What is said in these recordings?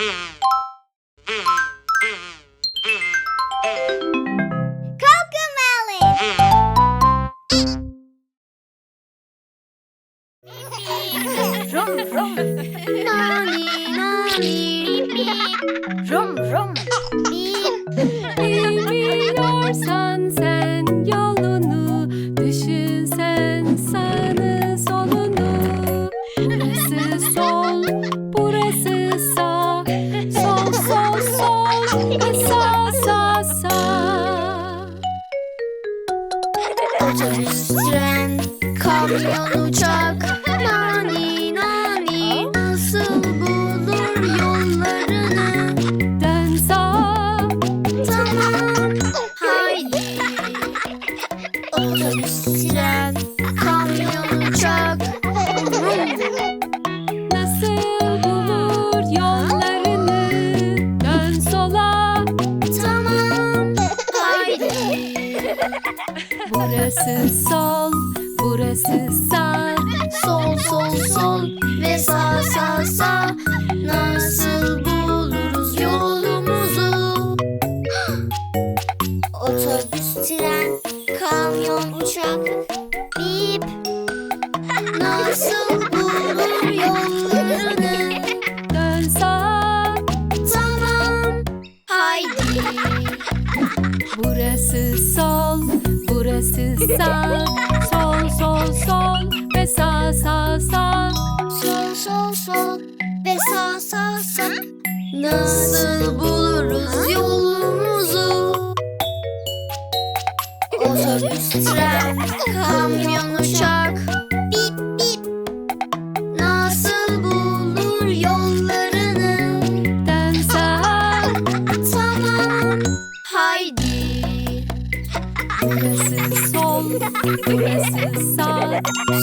Yeah. Burası sol, burası sağ. Sol sol sol ve sağ sağ sağ. Nasıl buluruz yolumuzu? Otobüs, tren, kamyon, uçak. Bip. Nasıl bulur yollarını? Dön sağa, Tamam Haydi. Burası sol, burası sağ. Sol, sol, sol ve sağ, sağ, sağ. Sol sol sol ve sağ sağ sağ Nasıl buluruz yolumuzu? Otobüs, tren, kamyon, sağ.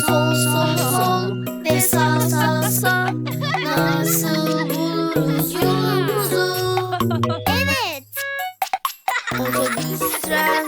Sol sol sol ve sağ sağ sağ Nasıl buluruz yolumuzu? Evet Otobüs, tren,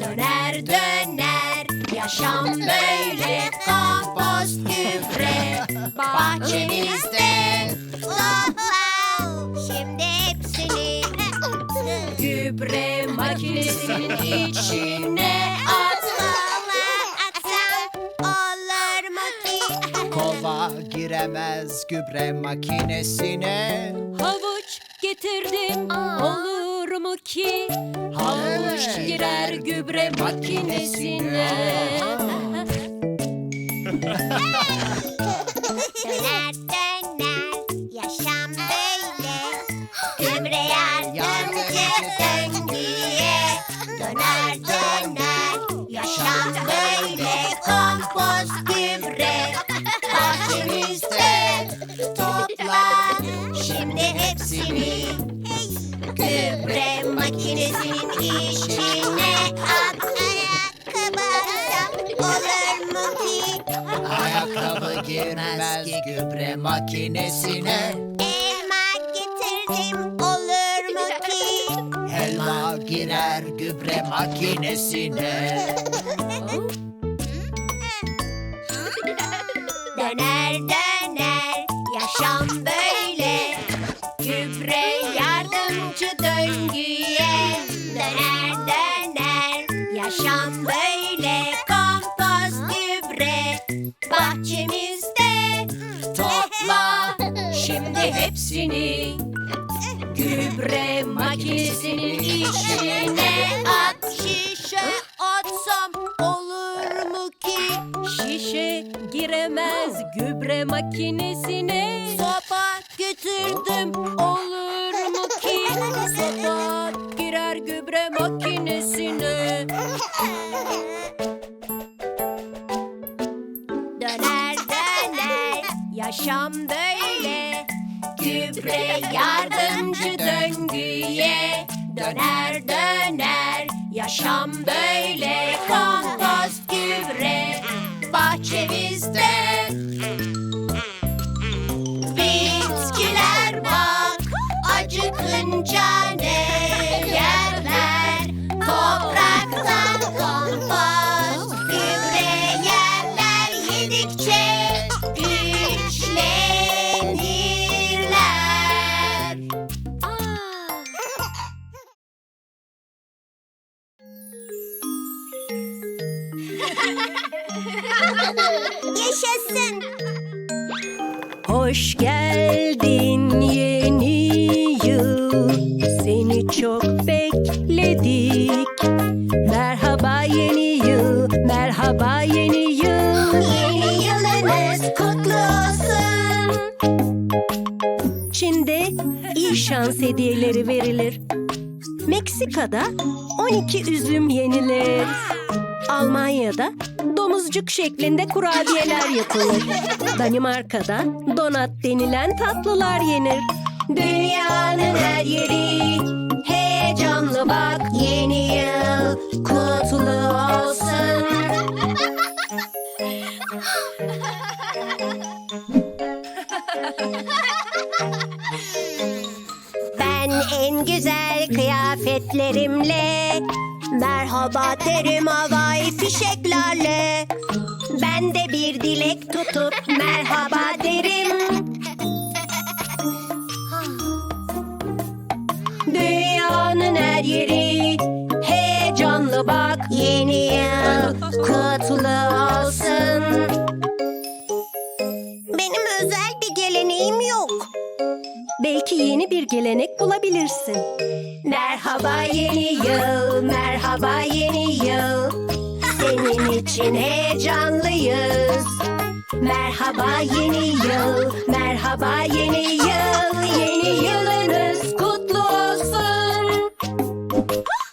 Döner döner yaşam böyle Kompost gübre bahçemizde Şimdi hepsini Gübre makinesinin içine? Kova giremez gübre makinesine. Havuç getirdim olur mu ki Girer gübre makinesine Döner döner Makinesinin içine at. Ayakkabı alsam olur mu ki? Ayakkabı girmez gübre makinesine Elma getirdim olur mu ki? Helva girer gübre makinesine yaşam böyle Kompost gübre. Bahçemizde Topla. Şimdi hepsini Gübre makinesinin içine at. Şişe atsam olur mu ki? Şişe giremez gübre makinesine. Sopa götürdüm Olur girer gübre makinesine. Döner döner yaşam böyle. Gübre yardımcı döngüye. Döner döner yaşam böyle. Kompost gübre bahçemizde çok bekledik Merhaba yeni yıl Merhaba yeni yıl Yeni yılınız kutlu olsun Çin'de iyi şans hediyeleri verilir. Meksika'da 12 üzüm yenilir. Almanya'da domuzcuk şeklinde kurabiyeler yapılır. Danimarka'da donat denilen tatlılar yenir. Dünyanın her yeri kıyafetlerimle Merhaba derim havai fişeklerle. Ben de bir dilek tutup merhaba derim. Dünyanın her yeri heyecanlı bak Yeni yıl kutlu olsun. Benim özel bir geleneğim yok Belki yeni bir gelenek bulabilirsin. Merhaba yeni yıl, merhaba yeni yıl. Senin için heyecanlıyız. Merhaba yeni yıl, merhaba yeni yıl. Yeni yılınız kutlu olsun.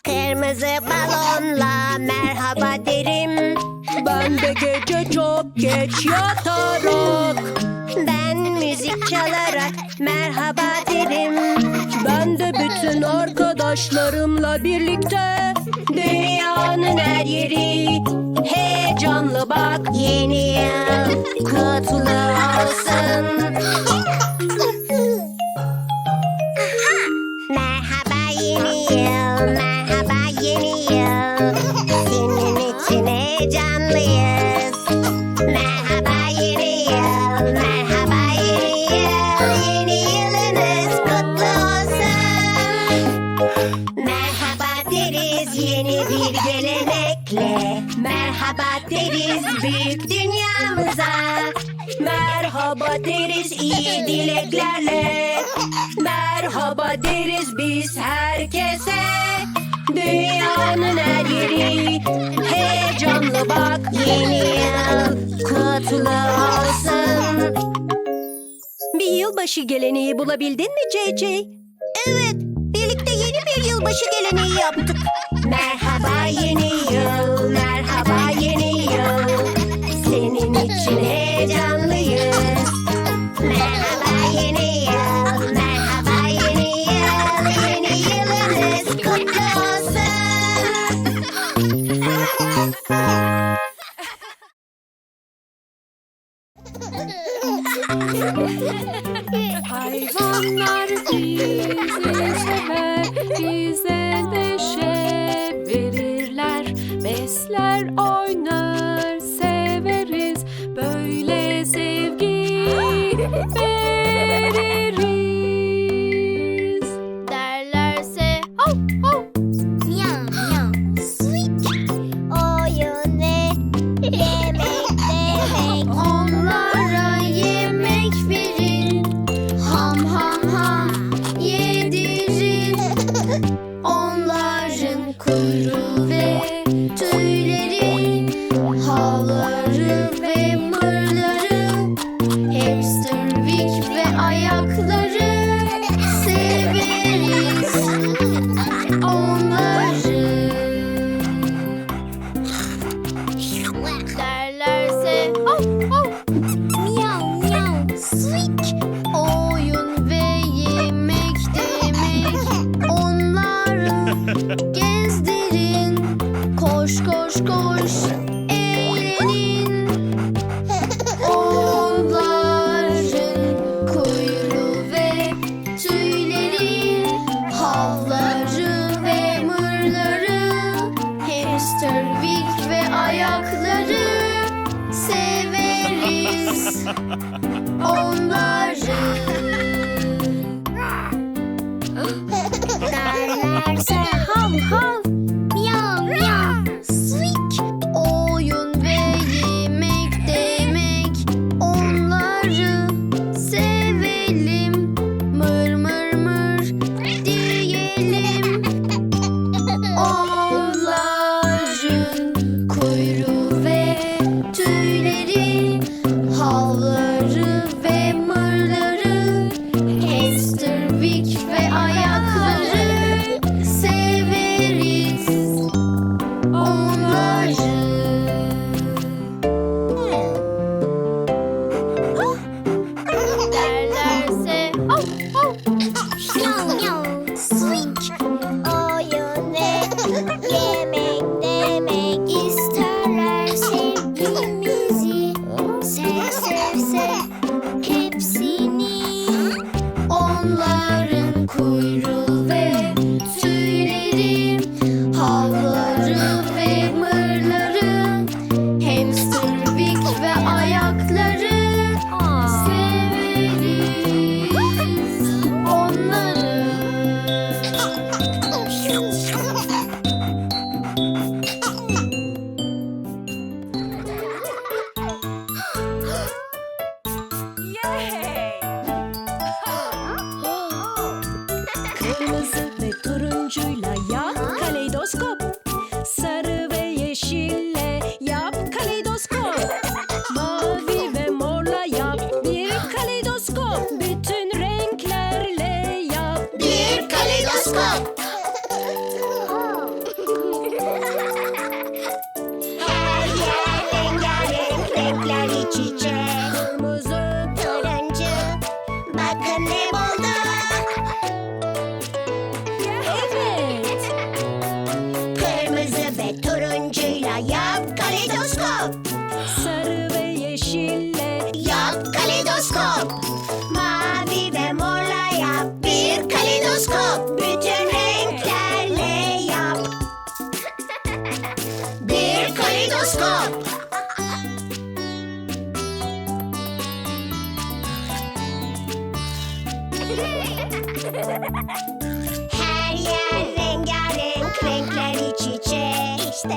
Kırmızı balonla merhaba derim Ben de gece çok geç yatarak. Ben müzik çalarak merhaba derim Ben de bütün arkadaşlarımla birlikte dünyanın her yeri heyecanlı bak Yeni yıl kutlu olsun. Deriz iyi dileklerle. Merhaba deriz biz herkese. Dünyanın her yeri heyecanlı bak yeni yıl kutlu olsun. Bir yılbaşı geleneği bulabildin mi CC? Evet, birlikte yeni bir yılbaşı geleneği yaptık. Merhaba yeni yıl, merhaba Tuesday. Her yer rengarenk renkler turuncu. Bakın ne buldum. Evet. Kırmızı ve turuncuyla yap kaleidoskop. Sarı ve yeşille Yap kaleidoskop. Mavi ve morla yap bir kaleidoskop.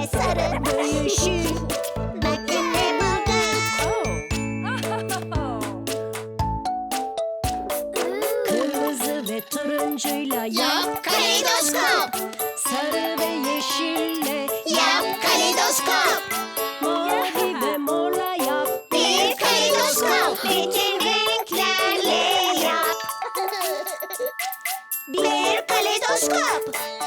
ve sarı dönüşür. Bakın ne. Kırmızı ve turuncuyla yap kaleidoskop. Sarı ve yeşille yap kaleidoskop. Mavi ve morla yap bir kaleidoskop. Bütün renklerle yap bir kaleidoskop.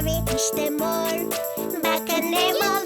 Mami, işte mor. Bakanemo.